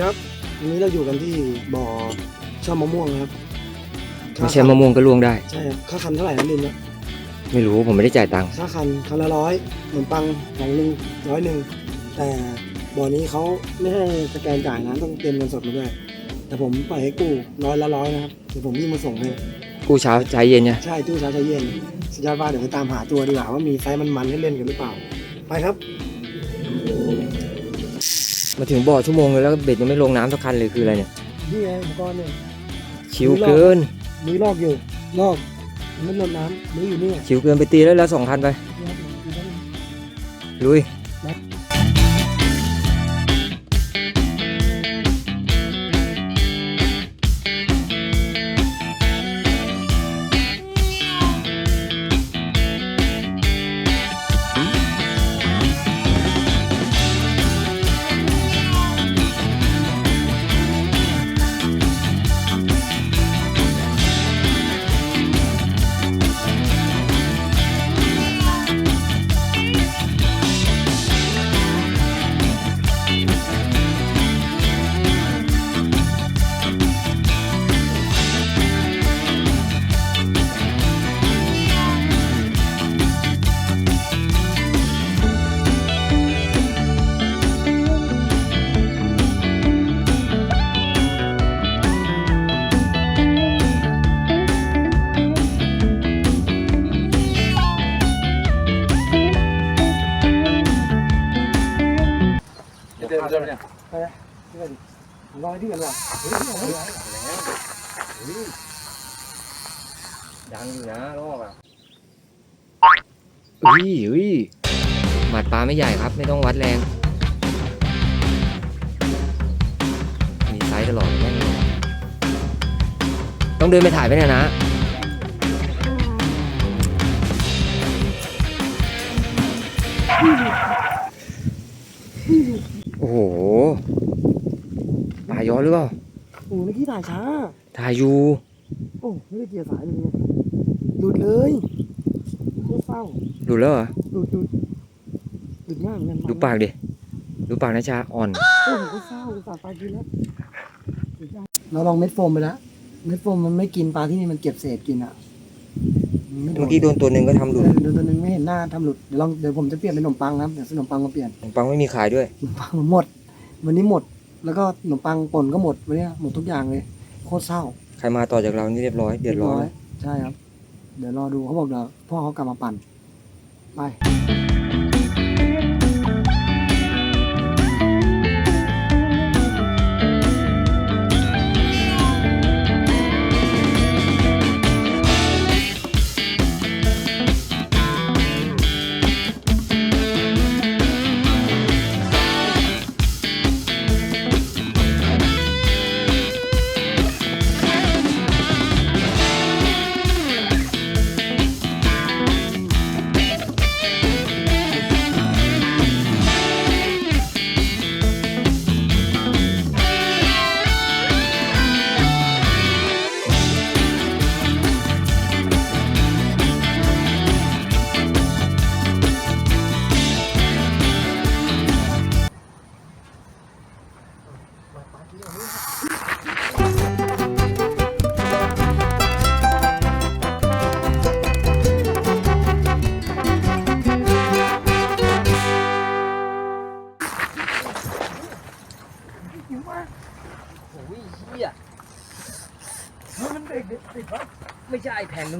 ครับวันนี้เราอยู่กันที่บ่อช่อมะม่วงนะครับไม่ใช่มะม่วงก็ล่วงได้ ใช่ครับค่าคันเท่าไหร่นะลินเนี่ยไม่รู้ผมไม่ได้จ่ายตังค์ค่าคันคันละร้อยขนมปังของหนึ่งร้อยหนึ่งแต่บ่อนี้เขาไม่ให้สแกนจ่ายนะต้องเตรียมเงินสดมาด้วย แต่ผมปล่อยให้กู้ร้อยละร้อยนะครับเดี๋ยวผมวิ่งมาส่งให้กู้เช้าใจเย็นเนี่ยใช่ตู้เช้าใจเย็นสุดยอดว่าเดี๋ยวไปตามหาตัวดีกว่าว่ามีไซส์มันๆให้เล่นกันหรือเปล่า ไปครับ มาถึงบ่อชั่วโมงเลยแล้วเบ็ดยังไม่ลงน้ำสักคันเลยคืออะไรเนี่ย นี่ไงอุปกรณ์เนี่ยชิวเกินมือลอกอยู่ลอกมันไม่ลดน้ำมืออยู่นี่ชิวเกินไปตีแล้วแล้วสองคันไป ลุย เดินเดินเนี่ยไปนี่ไหนดิผมลองไปที่กันวะเฮ้ยเฮ้ยเฮ้ยดังอยู่นะรอบอะอุ้ยอุ้ยหมัดปลาไม่ใหญ่ครับ ไม่ต้องวัดแรง มีไซส์ตลอดแน่นอนต้องเดินไปถ่ายไปเนี่ยนะ โอ้โหปลาย้อนหรือเปล่าโอ้เมื่อกี้ถ่ายช้า ถ่ายอยู่ โอ้ไม่ได้เกียร์สายเลยเนี่ยหลุดเลยโคตรเศร้าดูแล้วเหรอหลุดหลุดหลุดมากเหมือนกันดูปากดิดูปากนะชาอ่อน โอ้โหโคตรเศร้าอุตส่าห์ปลากินแล้วหลุดยากเราลองเม็ดโฟมไปแล้วเม็ดโฟมมันไม่กินปลาที่นี่มันเก็บเศษกินอะนไโด เมื่อกี้โดนตัวหนึ่งก็ทำหลุดเออเดี๋ยวตัวหนึงไม่เห็นหน้าทำหลุดเดี๋ยวลองเดี๋ยวผมจะเปลี่ยนเป็นขนมปังนะครับเดี๋ยวซื้อขนมปังมาเปลี่ยนขนมปังไม่มีขายด้วยขนมปังหมด วันนี้หมด แล้วก็ขนมปังป่นก็หมดวันนี้หมดทุกอย่างเลยโคตรเศร้า ใครมาต่อจากเรานี่เรียบร้อยเดือดร้อนใช่ครับ เดี๋ยวรอดูเขาบอกเดี๋ยวพ่อเขากลับมาปั่นไป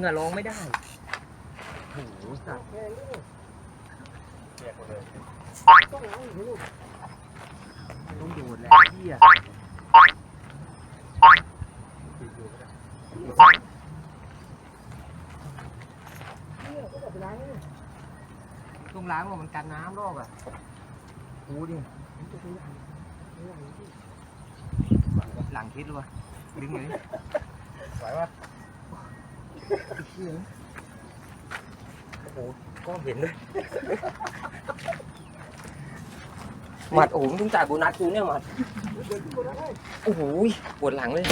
อะร้องไม่ได้โอ้โหสัตว์ต้องโดดแล้วเฮียต้องล้างว่ามันกันน้ำรอบอะกูดิหลังคิดหรือวะดึงเลยไหวปะ โอ้โหก็เห็นเลยหมัดโอ้โหมึงต้องจ่ายโบนัสกูเนี่ยหมัดโอ้โหปวดหลังเลย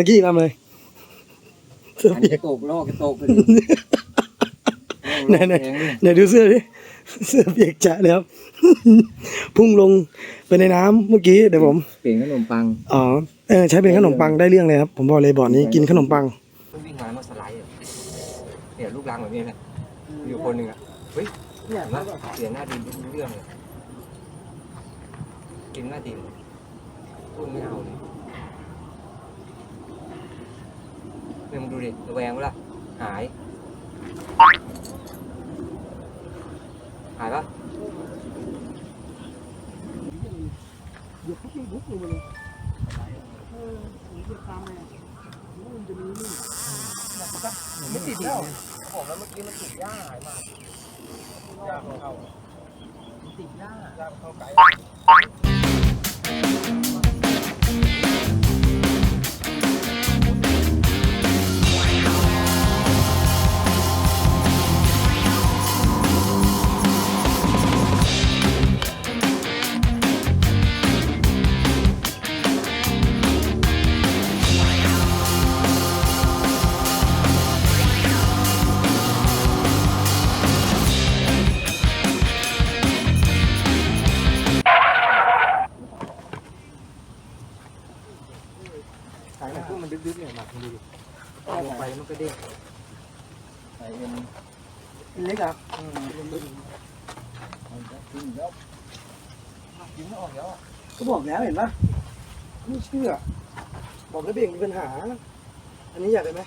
มื่อกี้ทำเลยเสื้ออันเปียนี้กตกลอกจะตกไปไหนไหนเดี๋ยวดูเสื้อดิเสื้อเปียกจะเลยครับ พุ่งลงไปในน้ำเมื่อกี้เดี๋ยวผม เปลี่ยนขนมปังอ๋อเออใช้เป็นขนมปังได้เรื่องเลยครับ ผมบอกเลยบ่อนี้กินขนมปัง วิ่งมามาสไลด์อะเนี่ยลูกรังแบบนี้แหละอยู่คนหนึ่งอะเฮ้ยเห็นไหมเสียหน้าดินรู้เรื่องเลยกินหน้าดินพูดไม่เอาเลย เนี่ยมึงดูดิระแวงเวละหาย หายปะไม่ติดแล้วบอกแล้วเมื่อกี้มันติดหญ้าหายมาหญ้าของเขาติดหญ้าหญ้าเข้าไกล บอกแล้วเบี่ยงมีปัญหา อันนี้อยากได้ไหม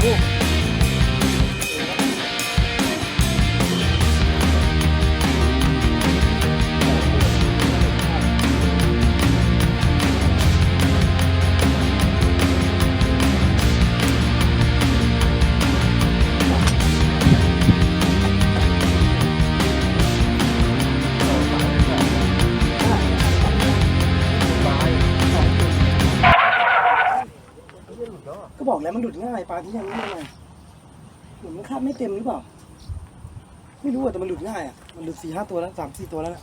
โอ้ายปลาที่ยังไม่ไงหลุดมันคาบไม่เต็มหรือเปล่า ไม่รู้อะแต่มันหลุดง่ายอะมันหลุดสี่ห้าตัวแล้วสามสี่ตัวแล้วนะ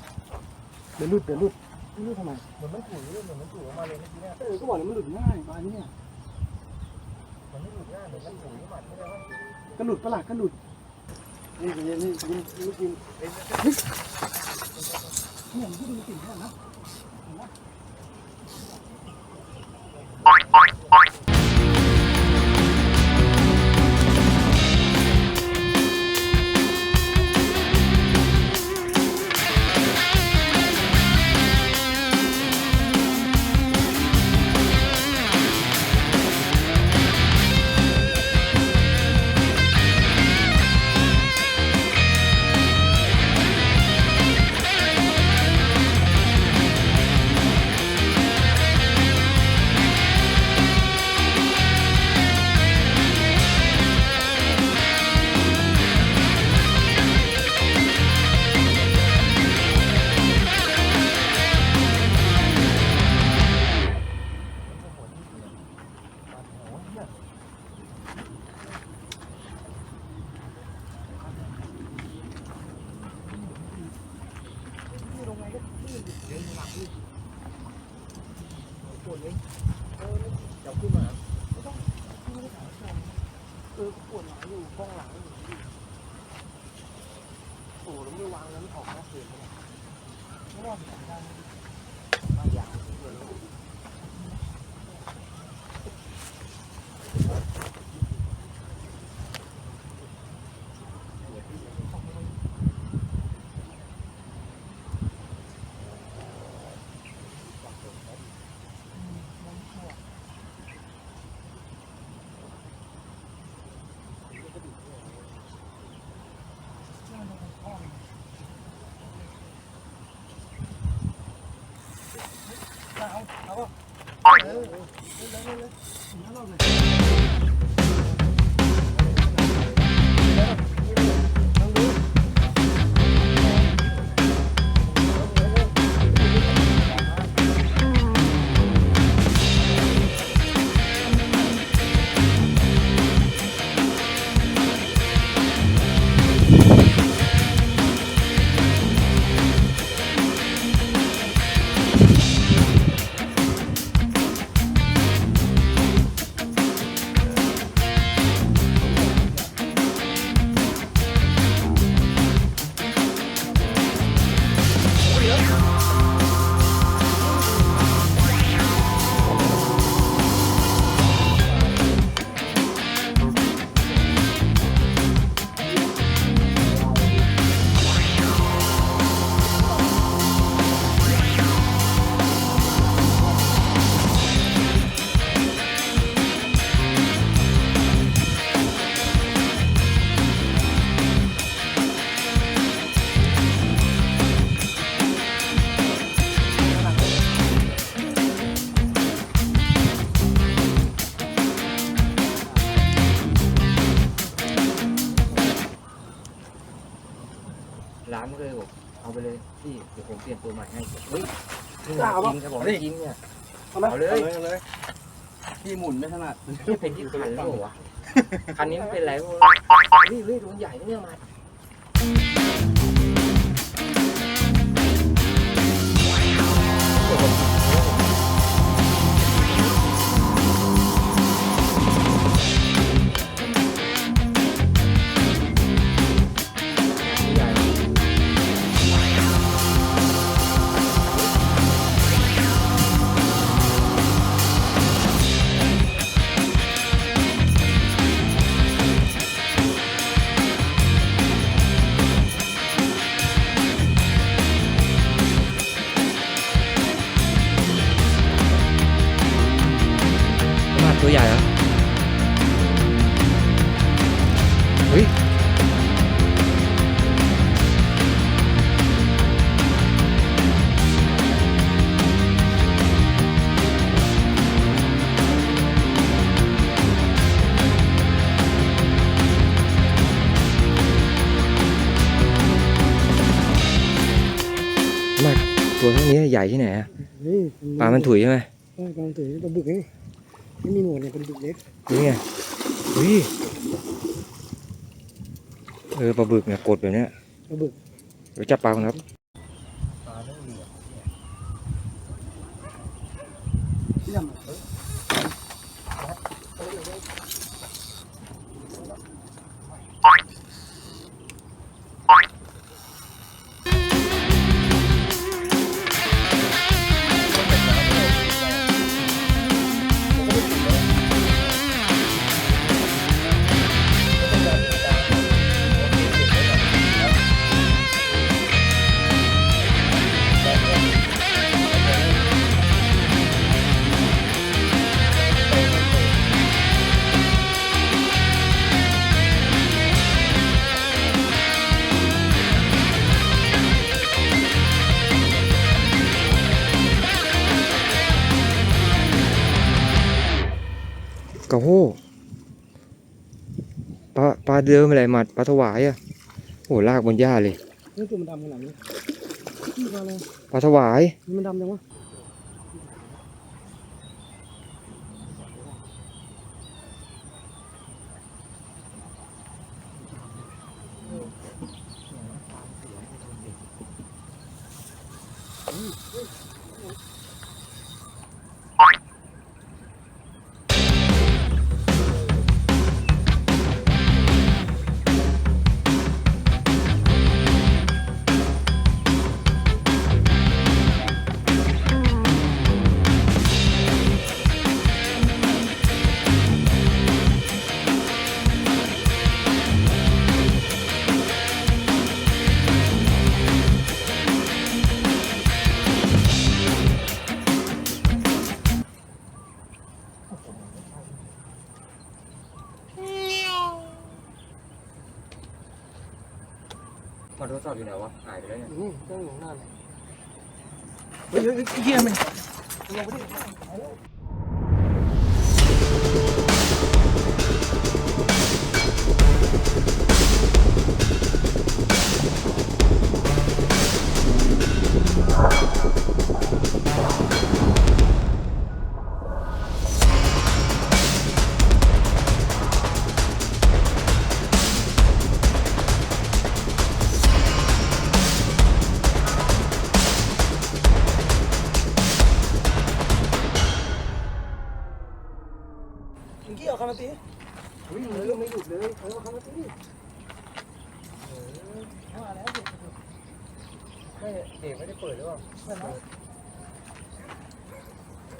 เดี๋ยวหลุดเดี๋ยวหลุดไม่รู้ทำไมเหมือนมันถุยเหมือนมันถุยออกมาเลยเมื่อกี้เนี่ยเออก็บอกแล้วมันหลุดง่ายปลาที่เนี่ยมันไม่หลุดง่ายเหมือนมันถุยหมัดไม่ได้ว่าก็หลุดปะล่ะก็หลุดนี่นี่นี่กินนี่กินเฮ้ยเนี่ยมันก็ดูติ่งแค่นะจับ 好，好，来来来，你拿到来。 เปลี่ยนตัวใหม่ให้เฮ้ยนี่กล้าจปะริงครับผมจริงเนี่ย เอาไหมเอาเลย เอาเลยพี่หมุนไม่ถนัด นี่เป็นที่คันหรือเปล่าวะคันนี้มันเป็นอะไรวะเฮ้ยเฮ้ยดวงใหญ่นะเนี่ยมา ฮ้ยมากตัวเท่านี้ใหญ่ที่ไหนอะเฮ้ยปลามันถุยใช่ไหมเออปลามันถุยปลาบึกนี่ไม่มีหนวดเนี่ยเป็นบึกเล็กนี่ไงเฮ้ย เออปลาบึกเนี่ยกดแบบเนี้ยปลาบึกเดี๋ยวจับปลาก่อนครับ เดิมอะไรหมัดปลาถวายอะโอ้ลากบนหญ้าเลยนี่ตัวมันดำขนาดนี้นี่ปลาอะไรปลาถวาย นี่มันดำจังวะ มาทดสอบอยู่ไหนวะ หายไปแล้วเนี่ย นี่เจ้าอยู่ข้างหน้าเลยเฮ้ยเฮ้ยเฮียมันเมื่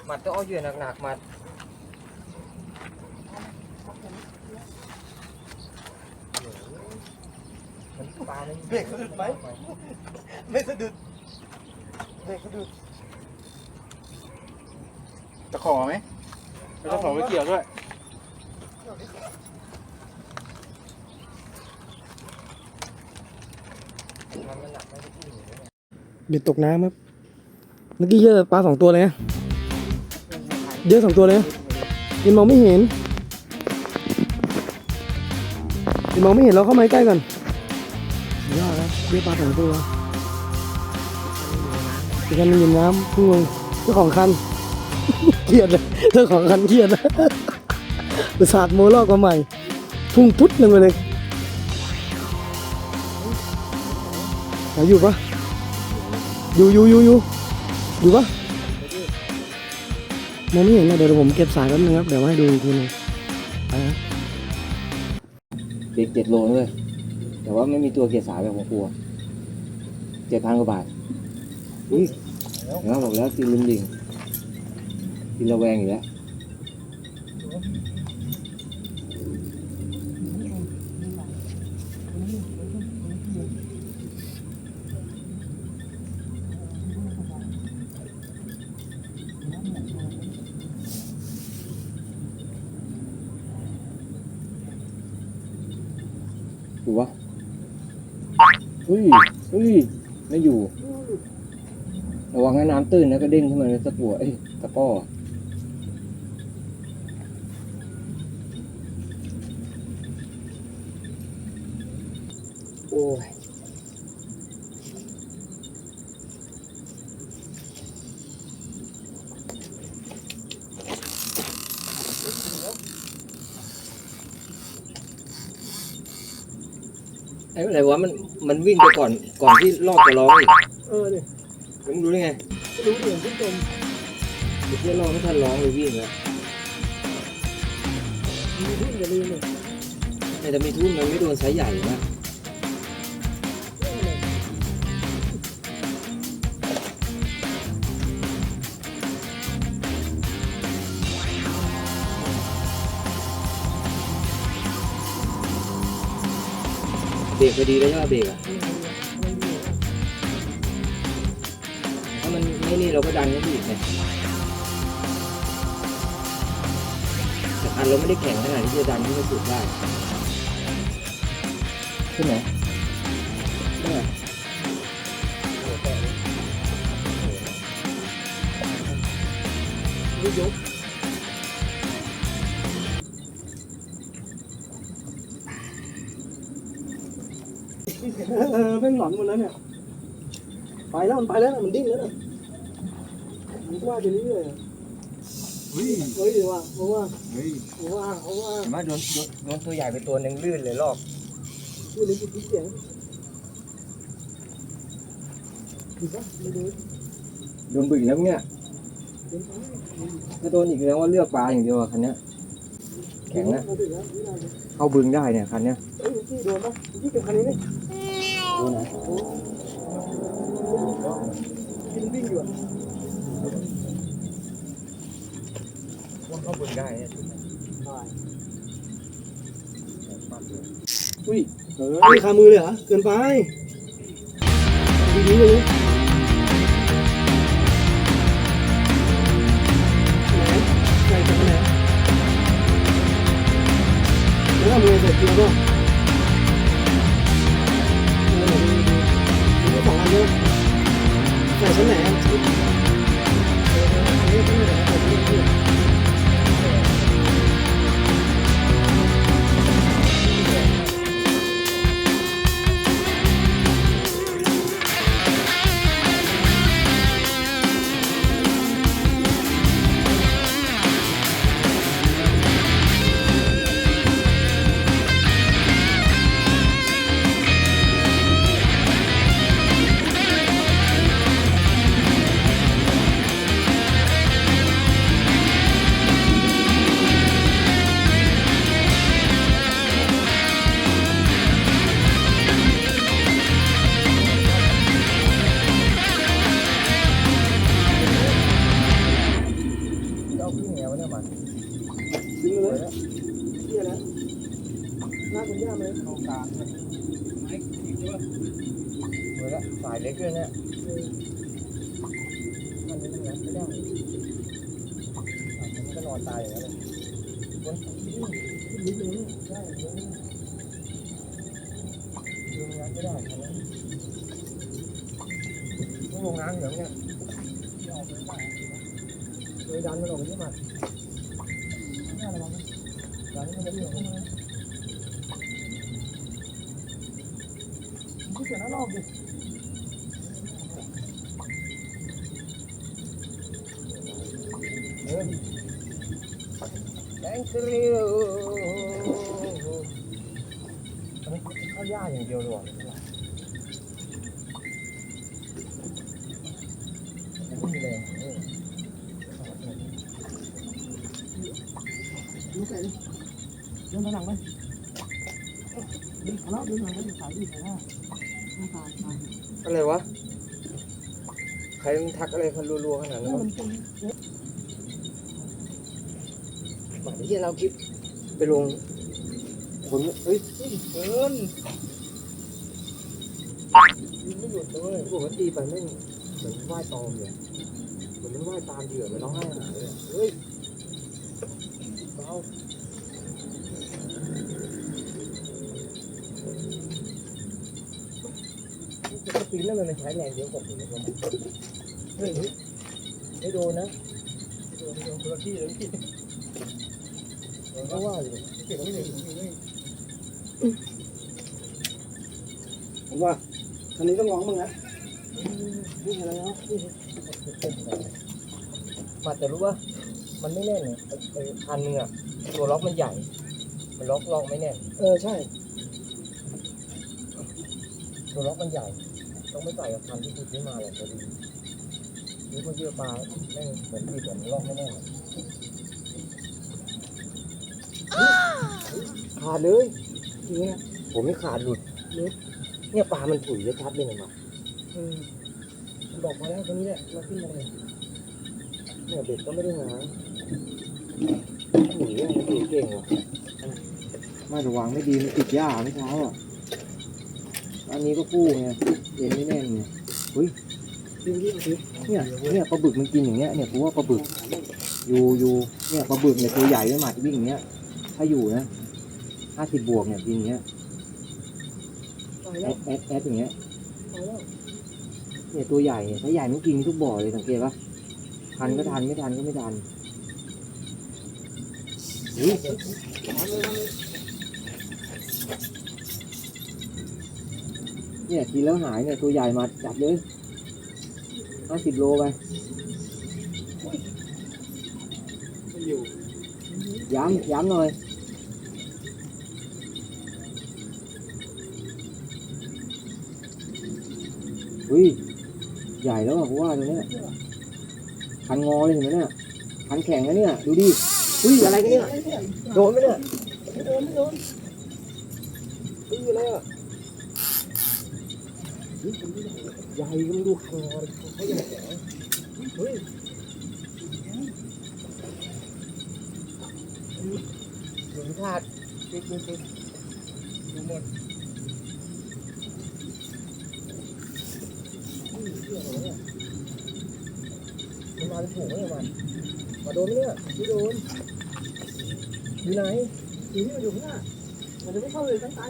หมัดต้องเอาเหยื่อหนักๆหมัดมันปลาไม่เบรกสะดุดไหมไม่สะดุดเบรกสะดุดตะขอไหมตะขอไม่เกี่ยวด้วยมันมันหนักไม่ได้ที่หนูเนี่ยเบ็ดตกน้ำครับเมื่อกี้เยอะปลาสองตัวเลยนะ เยอะสองตัวเลยยังมองไม่เห็นยังมองไม่เห็นเราเข้ามาใกล้กันยอดนะเยอะปลาสองตัวอีกคันนึงอยู่น้ำพุ่งเจ้าของคันเครียดเลยเจ้าของคันเครียดนะอุตส่าห์โมลอกมาใหม่ พุ่งพุดลงไปเลยอยู่ปะอยู่อยู่อยู่อยู่อยู่ปะ มองไม่เห็นนะเดี๋ยวผมเก็บสายแป๊บนึงครับเดี๋ยวมาให้ดูอีกทีหนึงไปนะเด็กเจ็ดโลเลยแต่ว่าไม่มีตัวเกียร์สายแบบของครัวเจ็ดพันกว่าบาทอุ้ยเห็นบอกแล้วตีลิมลิงตีระแวงอยู่แล้ว อุ้ยอุ้ยไม่อยู่ ระวังให้น้ำตื้นนะก็เด้งขึ้นมาเลยตะกัวเอ้ยตะก้อโอ้ย ไอ้อะไรวะมันมันวิ่งไปก่อนก่อนที่ลอกจะร้องอีกเออเนี่ยมึงรู้ได้ไงรู้เรื่องผู้ชมเดี๋ยวเพื่อนร้องไม่ทันร้องเลยวิ่งแล้วมีทุ่นอย่าลืมเลยแต่จะมีทุ่นมันไม่โดนไซส์ใหญ่นะ เบรกพอดีแล้วใช่ไหมเบรกอะถ้ามันไม่นี่เราก็ดันก็อีกไงแต่คันเราไม่ได้แข็งขนาดที่จะดันให้มันสุดได้ขึ้นไหนขึ้นไหมยก ออเป็นหลอนหมดแล้วเนี่ย ไปแล้วมันไปแล้วนะมันดิ้นแล้วนะมันว่าไปเรื่อยๆอะเฮ้ยเฮ้ยว่าเพราะว่าเฮ้ยเพราะว่าเพราะว่าเห็นไหมโดนโดนโดนตัวใหญ่ไปตัวหนึ่งลื่นเลยรอบไม่รู้จุดที่เสียงถูกปะไม่รู้โดนบึกแล้วเนี่ยเดินไปถ้าโดนอีกแล้วว่าเลือกปลาอย่างเดียวอะคันเนี้ย แข็งนะ มาถึงแล้วนี่นายเข้าบึงได้เนี่ยคันเนี้ย เอ้ยพี่โดนปะพี่เก็บคันนี้นี่โดนไหนกินวิ่งอยู่อะว่าเข้าบึงได้เนี่ยอุ้ยเออนี่คามือเลยเหรอ เกินไปดีๆเลย ย่าไหมเข้ากลางเลยเหมือนละสายเล็กด้วยเนี่ยมันจะทำงานไม่ได้มันก็นอนตายอย่างนั้นเลยบนนิดนึงได้ลงน้ำไม่ได้คันนั้นต้องลงน้ำเหรอเนี่ยเลยดันมันออกไปที่มันดันมันจะเดี่ยวกูเสียหน้ารอบ ใส่เดินมาหลังไปดึงขาล้วดึงหลังไปดึงขาดิขาหน้าหน้าตาตาอะไรวะ ใครมันทักอะไรคันรัวๆขนาดนั้นวะมันเป็นหมาที่เราคลิปไปลงคนเฮ้ยเกินไม่หยุดเลยปกติไปไม่งเหมือนว่ายตอมเลยเหมือนมันว่ายตามเหยื่อมันร้องไห้หาเลยเฮ้ย เบาจะปีนแล้วมันใช้แรงเยอะกว่าผมนะเฮ้ยไม่โดนนะโดนโดนคนละที่เลยพี่เพราะว่าอยู่เก็บไว้เลยผมว่าคันนี้ต้องร้องมึงนะนี่อะไรเนาะมาแต่รู้ว่า มันไม่แน่นไอ้ไอ้อันนึงอะ ตัวล็อกมันใหญ่ มันล็อกล็อกไม่แน่นเออใช่ ตัวล็อกมันใหญ่ ต้องไม่ใส่กับคันที่คุณซื้อมาหรอกพอดีนี่พวกเยื่อปลาแม่งเหมือนที่เหมือนล็อกไม่แน่นอะขาดเลยทีเนี้ยผมไม่ขาดหลุดเลยเนี่ยปลามันถุยเลยชัดเลยเห็นไหมเออบอกมาแล้วคนนี้แหละเราขึ้นมาเลยเนี่ยเด็กก็ไม่ได้หา หนียังถือเก่งว่ะไม่ระวังไม่ดีมันติดหญ้าไม่เช้าอะ อันนี้ก็คู่ไงเย็นไม่แน่นไงเฮ้ยจริงที่มันคือเนี่ยเนี่ยปลาบึกมันกินอย่างเงี้ยเนี่ยกูว่าปลาบึกอยู่อยู่เนี่ยปลาบึกเนี่ยตัวใหญ่ไม่หมัดวิ่งอย่างเงี้ย ถ้าอยู่นะห้าสิบบวกเนี่ยกินอย่างเงี้ยตายแอแล้วดแอดแอดอย่างเงี้ยตายแล้วเนี่ยตัวใหญ่เนี่ยถ้าใหญ่มันกินทุกบ่อเลยสังเกตปะทันก็ทันไม่ทันก็ไม่ทัน เนี่ยกินแล้วหายเนี่ยตัวใหญ่มาจับเลยห้าสิบโลไปไม่อยู่ย้ำย้ำหน่อยอุ้ยใหญ่แล้วอะกูว่าตัวเนี้ยคันงอเลยเห็นไหมเนี่ยคันแข็งนะเนี่ย ดูดิ อุ้ยอะไรกันเนี่ย โดนไหมเนี่ยไม่โดนไม่โดนอุ้ยอะไรอะอุ๊ยใหญ่ก็ไม่ดูคันงอเลยเขาใหญ่แข็งเฮ้ยหนุนขาดจุดจุดจุดดูหมดมันมาเป็นถุงไหมมันมาโดนไหมเนี่ยไม่โดน อยู่ไหนอยู่นี่มันอยู่ข้างหน้ามันจะไม่เข้าเลยตั้งใจ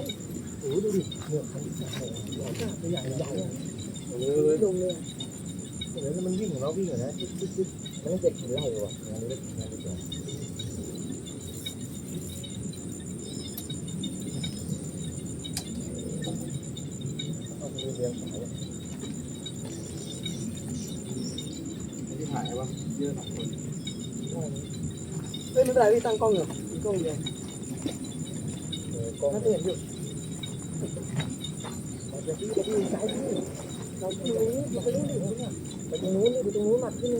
โอ้โหดูดิเนี่ยคันที่ใหญ่หญ่จ้าตัวใหญ่ใหญ่เลยไม่ลงเลยเดี๋ยวมันวิ่งของเราวิ่งเหรอนะจิ๊บจิ๊บจิ๊บมันต้องเจ็ดกินไล่ว่ะงานนี้ได้งานนี้ก่อนเอาไปเรียนสายเลยที่หายวะเยอะสองคนเฮ้ยไม่เป็นไรพี่ตั้งกล้องเดียวเอ อกล้องถ้าจะเห็นอยู่เราจะที่จะที่ใจที่เราที่รู้เราไปรู้ดิไปตรงนู้นดิไปตรงนู้นมาที่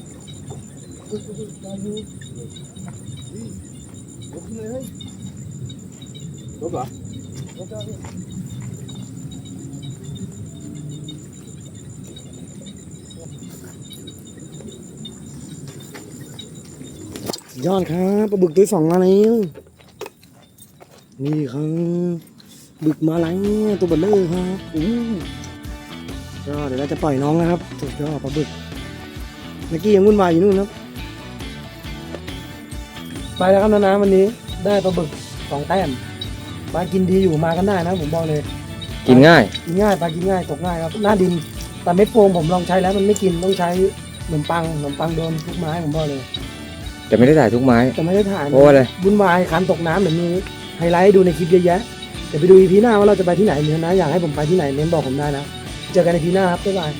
ต รงนู้นทันแล้วมั้งเมื่อกี้เดี๋ยวพี่ผมที่ไหนผมยกกล้องเลยไม่ถ่ายเลยไม่รู้อะปึ๊บปึ๊บปึ๊บมาอยู่ยกเลยเฮ้ยรถเหรอยอดครับปลาบึกตัวสองมาแล้ว นี่ครับบึกมาแล้วตัวเบลเลอร์ครับอู้ก็เดี๋ยวเราจะปล่อยน้องนะครับสุดยอดปลาบึกเมื่อกี้ยังวุ่นวายอยู่นู่นครับ ไปแล้วครับน้าๆวันนี้ได้ปลาบึกสองแต้มปลากินดีอยู่มากันได้นะ ผมบอกเลย กินง่าย กินง่ายปลากินง่ายตกง่ายครับหน้าดิน แต่เม็ดโฟมผมลองใช้แล้วมันไม่กินต้องใช้ขนมปังขนมปังโดนทุกไม้ผมบอกเลยแต่ไม่ได้ถ่ายทุกไม้แต่ไม่ได้ถ่ายเพราะว่าอะไรวุ่นวายคันตกน้ำเดี๋ยวมีไฮไลท์ให้ดูในคลิปเยอะแยะเดี๋ยวไปดูอีพีหน้าว่าเราจะไปที่ไหนเนี่ยนะอยากให้ผมไปที่ไหนเม้นบอกผมได้นะ เจอกันในพีหน้าครับบ๊ายบาย